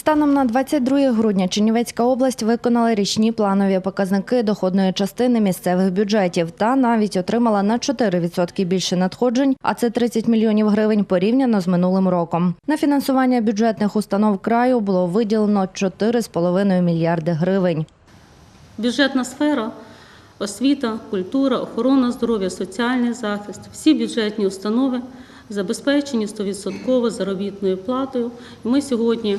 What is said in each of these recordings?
Станом на 22 грудня Чернівецька область виконала річні планові показники доходної частини місцевих бюджетів та навіть отримала на 4% більше надходжень, а це 30 мільйонів гривень порівняно з минулим роком. На фінансування бюджетних установ краю було виділено 4,5 мільярди гривень. Бюджетна сфера, освіта, культура, охорона здоров'я, соціальний захист, всі бюджетні установи забезпечені 100% заробітною платою. Ми сьогодні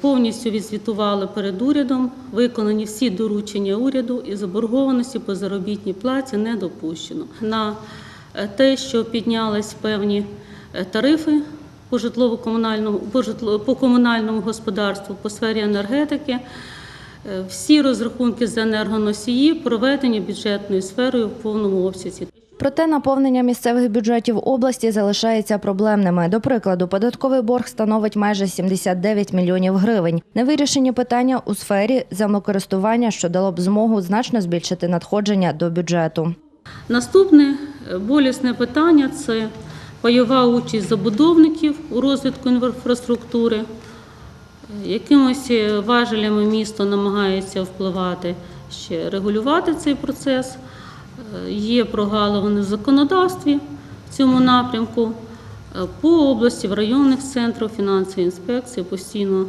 повністю відзвітували перед урядом, виконані всі доручення уряду і заборгованості по заробітній платі не допущено. На е, те, що піднялись певні е, тарифи по житлово-комунальному по житло по комунальному господарству, по сфері енергетики. Е, Всі розрахунки за енергоносії проведені бюджетною сферою в повному обсязі. Проте наповнення місцевих бюджетів області залишається проблемними. До прикладу, податковий борг становить майже 79 мільйонів гривень. Невирішені питання у сфері землекористування, що дало б змогу значно збільшити надходження до бюджету. Наступне е, болісне питання це пайова участь забудовників у розвитку інфраструктури. Е, Якимось е, важелями місто намагається впливати ще регулювати цей процес. Е, Є прогалини в законодавстві в цьому напрямку. Е, По області, в районних центрах фінансової інспекції постійно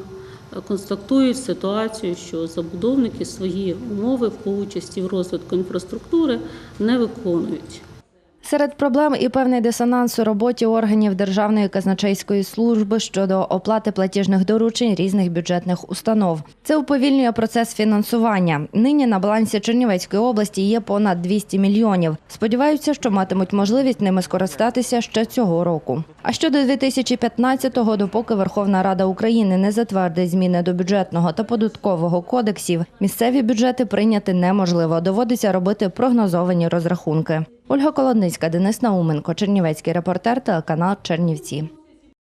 е, констатують ситуацію, що забудовники свої умови по участі в розвитку інфраструктури не виконують. Серед проблем і певний дисонанс у роботі органів Державної казначейської служби щодо оплати платіжних доручень різних бюджетних установ. Це уповільнює процес фінансування. Нині на балансі Чернівецької області є понад 200 мільйонів. Сподіваються, що матимуть можливість ними скористатися ще цього року. А щодо 2015-го, допоки Верховна Рада України не затвердить зміни до бюджетного та податкового кодексів, місцеві бюджети прийняти неможливо. Доводиться робити прогнозовані розрахунки. Ольга Колодницька, Денис Науменко, Чернівецький репортер, телеканал Чернівці.